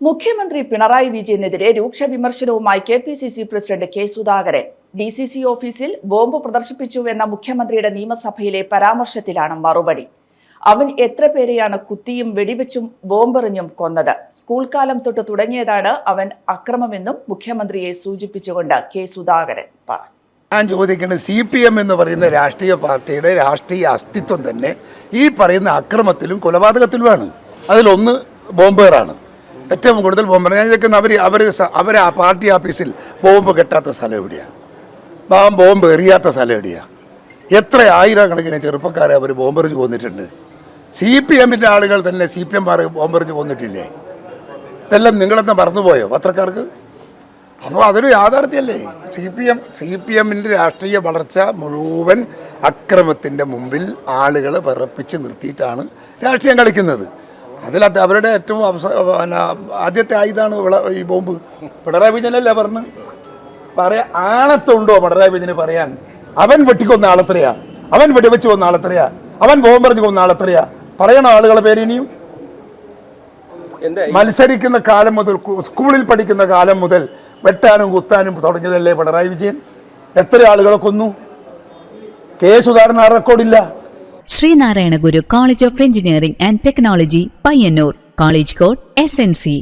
മുഖ്യമന്ത്രി പിണറായി വിജയനെതിരെ രൂക്ഷ വിമർശനവുമായി K P C C president K Sudhakaran. D C C ഓഫീസിൽ ബോംബ് പ്രദർശിപ്പിച്ചുവെന്ന മുഖ്യമന്ത്രിയുടെ നിയമസഭയിലെ പരാമർശത്തിലാണ് മറുപടി. അവൻ എത്ര പേരെയാണ് കുത്തിയും വെടിവെച്ചും ബോംബെറിഞ്ഞും കൊന്നത്? സ്കൂൾ കാലം തൊട്ട് തുടങ്ങിയതാണ് അവൻ അക്രമമെന്നും മുഖ്യമന്ത്രിയെ സൂചിപ്പിച്ചുകൊണ്ട് കെ സുധാകരൻ പറഞ്ഞു. ഞാൻ ചോദിക്കുന്നത് സി പി എം എന്ന് പറയുന്ന രാഷ്ട്രീയ പാർട്ടിയുടെ രാഷ്ട്രീയ അസ്തിത്വം തന്നെ ഈ പറയുന്ന അക്രമത്തിലും കൊലപാതകത്തിലുമാണ്. അതിലൊന്ന് ബോംബേറാണ്. ഏറ്റവും കൂടുതൽ പോകുമ്പോൾ ഞാൻ ചോദിക്കുന്നത് അവർ അവർ അവർ ആ പാർട്ടി ഓഫീസിൽ ബോംബ് കെട്ടാത്ത സ്ഥലം എവിടെയാണ് ബോംബ് എറിയാത്ത സ്ഥലം എവിടെയാണ് എത്ര ആയിരക്കണക്കിന് ചെറുപ്പക്കാരെ അവർ ബോംബെറിഞ്ഞ് പോന്നിട്ടുണ്ട് സി പി എമ്മിന്റെ ആളുകൾ തന്നെ സി പി എം ബോംബെറിഞ്ഞ് പോന്നിട്ടില്ലേ ഇതെല്ലാം നിങ്ങളെന്താ മറന്നുപോയോ പത്രക്കാർക്ക്? അപ്പോൾ അതൊരു യാഥാർത്ഥ്യമല്ലേ C P M C P എമ്മിന്റെ രാഷ്ട്രീയ വളർച്ച മുഴുവൻ അക്രമത്തിന്റെ മുമ്പിൽ ആളുകളെ വിറപ്പിച്ച് നിർത്തിയിട്ടാണ് രാഷ്ട്രീയം കളിക്കുന്നത്. അതിൽ അത് അവരുടെ ഏറ്റവും പിന്നെ ആദ്യത്തെ ആയുധമാണ് ഈ ബോംബ്. പിണറായി വിജയനല്ലേ പറഞ്ഞു? പറയാ ആണത്തുണ്ടോ പിണറായി വിജയന് പറയാൻ? അവൻ വെട്ടിക്കൊന്ന ആളെത്രയാ. അവൻ വെടിവെച്ച് കൊന്ന ആളെത്രയാ. അവൻ ബോംബെറിഞ്ഞ് കൊന്ന ആളെത്രയാ. പറയണോ ആളുകളെ പേര് ഇനിയും? മത്സരിക്കുന്ന കാലം മുതൽ സ്കൂളിൽ പഠിക്കുന്ന കാലം മുതൽ വെട്ടാനും കുത്താനും തുടങ്ങിയതല്ലേ പിണറായി വിജയൻ? എത്ര ആളുകളെ കൊന്നു? കെ സുധാകരൻ ആ റെക്കോർഡില്ല Sreenarayana Guru college of engineering and technology Payyanur college code S N C